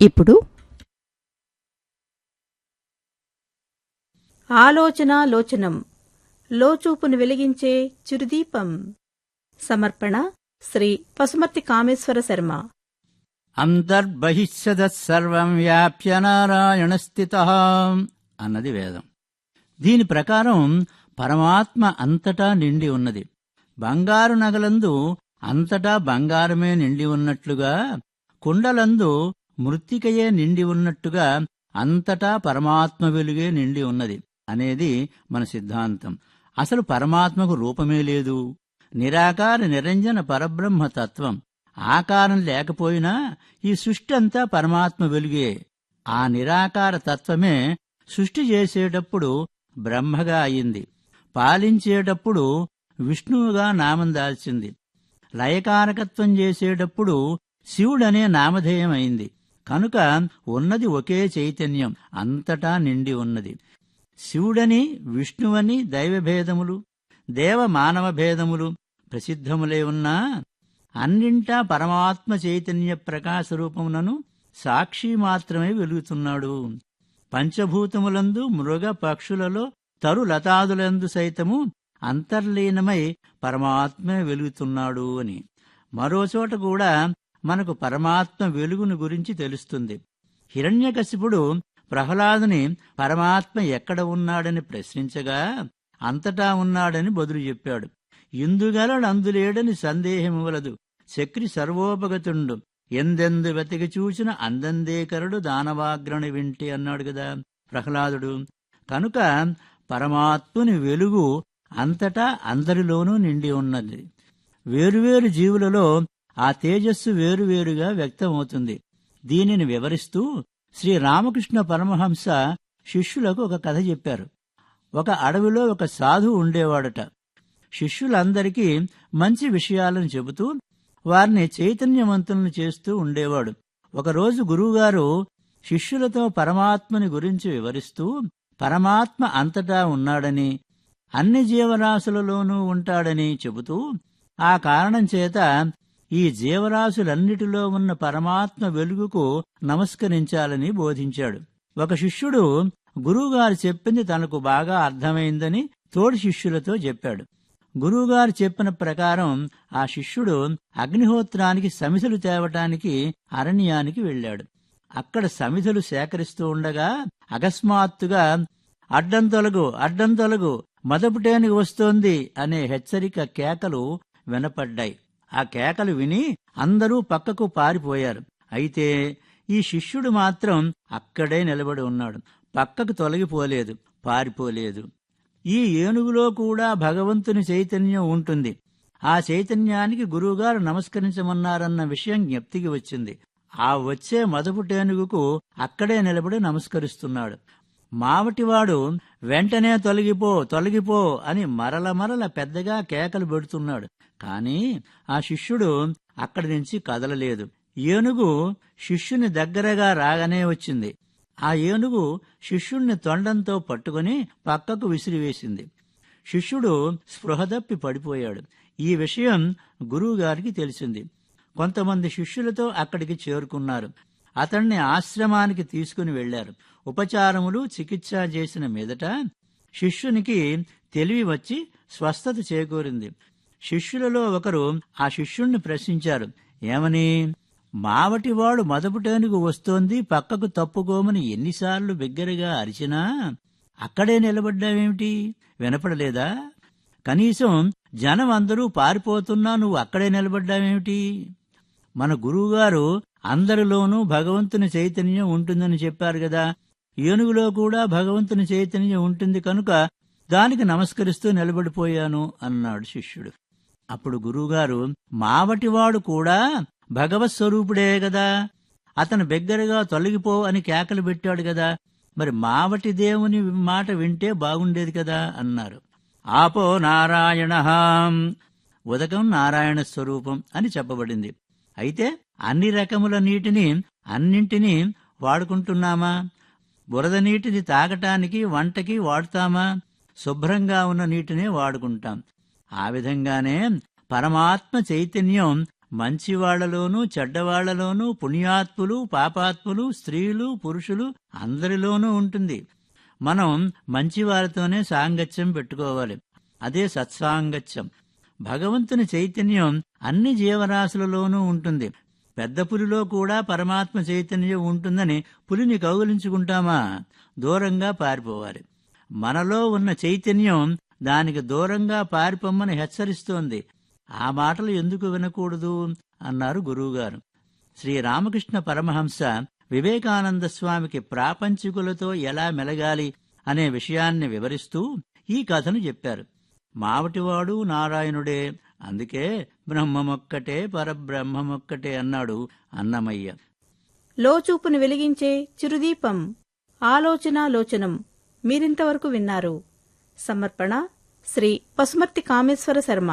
ఇప్పుడు ఆలోచన లోచనం లోచూపును వెలిగించే చిరుదీపం. సమర్పణ శ్రీ పసుమర్తి కామేశ్వర శర్మ. అంతర్బహిష్యద సర్వం వ్యాప్య నారాయణ స్థిత అన్నది వేదం. దీని ప్రకారం పరమాత్మ అంతటా నిండి ఉన్నది. బంగారు నగలందు అంతటా బంగారమే నిండి ఉన్నట్లుగా కుండలందు మృత్తికయే నిండి ఉన్నట్టుగా అంతటా పరమాత్మ వెలుగే నిండి ఉన్నది అనేది మన సిద్ధాంతం. అసలు పరమాత్మకు రూపమే లేదు. నిరాకార నిరంజన పరబ్రహ్మ తత్వం. ఆకారం లేకపోయినా ఈ సృష్టి అంతా పరమాత్మ వెలుగే. ఆ నిరాకార తత్వమే సృష్టి చేసేటప్పుడు బ్రహ్మగా అయింది. పాలించేటప్పుడు విష్ణువుగా నామం దాల్చింది. లయకారకత్వం చేసేటప్పుడు శివుడనే నామధేయం అయింది. కనుక ఉన్నది ఒకే చైతన్యం అంతటా నిండి ఉన్నది. శివుడని విష్ణువని దైవభేదములు దేవ మానవ భేదములు ప్రసిద్ధములే ఉన్నా అన్నింటా పరమాత్మ చైతన్య ప్రకాశ రూపమునను సాక్షి మాత్రమే వెలుగుతున్నాడు. పంచభూతములందు మృగ పక్షులలో తరు లతాదులందు సైతము అంతర్లీనమై పరమాత్మే వెలుగుతున్నాడు అని. మరోచోట కూడా మనకు పరమాత్మ వెలుగును గురించి తెలుస్తుంది. హిరణ్యకశిపుడు ప్రహ్లాదుని పరమాత్మ ఎక్కడ ఉన్నాడని ప్రశ్నించగా అంతటా ఉన్నాడని బదులు చెప్పాడు. ఇందుగలడు అందులేడని సందేహమువలదు చక్రి సర్వోపగతుండు. ఎందెందు వెతికి చూచిన అందందేకరుడు దానవాగ్రని వింటి అన్నాడు కదా ప్రహ్లాదుడు. కనుక పరమాత్ముని వెలుగు అంతటా అందరిలోనూ నిండి ఉన్నది. వేరువేరు జీవులలో ఆ తేజస్సు వేరువేరుగా వ్యక్తమవుతుంది. దీనిని వివరిస్తూ శ్రీ రామకృష్ణ పరమహంస శిష్యులకు ఒక కథ చెప్పారు. ఒక అడవిలో ఒక సాధువు ఉండేవాడట. శిష్యులందరికీ మంచి విషయాలను చెబుతూ వారిని చైతన్యవంతులను చేస్తూ ఉండేవాడు. ఒకరోజు గురువుగారు శిష్యులతో పరమాత్మని గురించి వివరిస్తూ పరమాత్మ అంతటా ఉన్నాడని అన్ని జీవరాశులలోనూ ఉంటాడని చెబుతూ ఆ కారణం చేత ఈ జీవరాశులన్నిటిలో ఉన్న పరమాత్మ వెలుగుకు నమస్కరించాలని బోధించాడు. ఒక శిష్యుడు గురువుగారు చెప్పింది తనకు బాగా అర్థమైందని తోడి శిష్యులతో చెప్పాడు. గురువుగారు చెప్పిన ప్రకారం ఆ శిష్యుడు అగ్నిహోత్రానికి సమిధులు తేవటానికి అరణ్యానికి వెళ్ళాడు. అక్కడ సమిధులు సేకరిస్తూ ఉండగా అకస్మాత్తుగా అడ్డం తొలగు అడ్డం తొలగు మదపుటేనికి వస్తోంది అనే హెచ్చరిక కేకలు వినపడ్డాయి. ఆ కేకలు విని అందరూ పక్కకు పారిపోయారు. అయితే ఈ శిష్యుడు మాత్రం అక్కడే నిలబడి ఉన్నాడు. పక్కకు తొలగిపోలేదు పారిపోలేదు. ఈ ఏనుగులో కూడా భగవంతుని చైతన్యం ఉంటుంది. ఆ చైతన్యానికి గురువుగారు నమస్కరించమన్నారన్న విషయం జ్ఞప్తికి వచ్చింది. ఆ వచ్చే మదపుటేనుగుకు అక్కడే నిలబడి నమస్కరిస్తున్నాడు. మావటివాడు వెంటనే తొలగిపో తొలగిపో అని మరల మరల పెద్దగా కేకలు పెడుతున్నాడు. కాని ఆ శిష్యుడు అక్కడి నుంచి కదలలేదు. ఏనుగు శిష్యుని దగ్గరగా రాగానే వచ్చింది. ఆ ఏనుగు శిష్యుణ్ణి తొండంతో పట్టుకుని పక్కకు విసిరివేసింది. శిష్యుడు స్పృహదప్పి పడిపోయాడు. ఈ విషయం గురువుగారికి తెలిసింది. కొంతమంది శిష్యులతో అక్కడికి చేరుకున్నారు. అతన్ని ఆశ్రమానికి తీసుకుని వెళ్ళారు ఉపచారములు చికిత్స చేసిన మీదట శిష్యునికి తెలివి వచ్చి స్వస్థత చేకూరింది. శిష్యులలో ఒకరు ఆ శిష్యుణ్ణి ప్రశ్నించారు ఏమని? మావటివాడు మదపుటేనుగు వస్తోంది పక్కకు తప్పుకోమని ఎన్నిసార్లు బిగ్గరగా అరిచినా అక్కడే నిలబడ్డావేమిటి? వినపడలేదా? కనీసం జనం అందరూ పారిపోతున్నా నువ్వు అక్కడే నిలబడ్డావేమిటి? మన గురువుగారు అందరిలోనూ భగవంతుని చైతన్యం ఉంటుందని చెప్పారు కదా ఏనుగులో కూడా భగవంతుని చైతన్యం ఉంటుంది కనుక దానికి నమస్కరిస్తూ నిలబడిపోయాను అన్నాడు శిష్యుడు. అప్పుడు గురువుగారు మావటివాడు కూడా భగవత్ స్వరూపుడే గదా. అతను బిగ్గరగా తొలగిపో అని కేకలు పెట్టాడు కదా మరి మావటి దేవుని మాట వింటే బాగుండేది కదా అన్నారు. ఆపో నారాయణ ఉదకం నారాయణ స్వరూపం అని చెప్పబడింది. అయితే అన్ని రకముల నీటిని అన్నింటినీ వాడుకుంటున్నామా? బురద నీటిని తాగటానికి వంటకి వాడుతామా? శుభ్రంగా ఉన్న నీటినే వాడుకుంటాం. ఆ విధంగానే పరమాత్మ చైతన్యం మంచివాళ్ళలోనూ చెడ్డవాళ్ళలోనూ పుణ్యాత్ములు పాపాత్ములు స్త్రీలు పురుషులు అందరిలోనూ ఉంటుంది. మనం మంచివారితోనే సాంగత్యం పెట్టుకోవాలి. అదే సత్సాంగత్యం. భగవంతుని చైతన్యం అన్ని జీవరాశులలోనూ ఉంటుంది. పెద్ద పులిలో కూడా పరమాత్మ చైతన్యం ఉంటుందని పులిని కౌగులించుకుంటామా? దూరంగా పారిపోవాలి. మనలో ఉన్న చైతన్యం దానికి దూరంగా పారిపొమ్మని హెచ్చరిస్తోంది. ఆ మాటలు ఎందుకు వినకూడదు? అన్నారు గురువుగారు. శ్రీరామకృష్ణ పరమహంస వివేకానంద స్వామికి ప్రాపంచికులతో ఎలా మెలగాలి అనే విషయాన్ని వివరిస్తూ ఈ కథను చెప్పారు. మావటివాడు నారాయణుడే అందుకే బ్రహ్మమొక్కటే పరబ్రహ్మమొక్కటే అన్నాడు అన్నమయ్య. లోచూపును వెలిగించే చిరుదీపం ఆలోచన లోచనం మీరింతవరకు విన్నారు. సమర్పణ శ్రీ పసుమర్తి కామేశ్వర శర్మ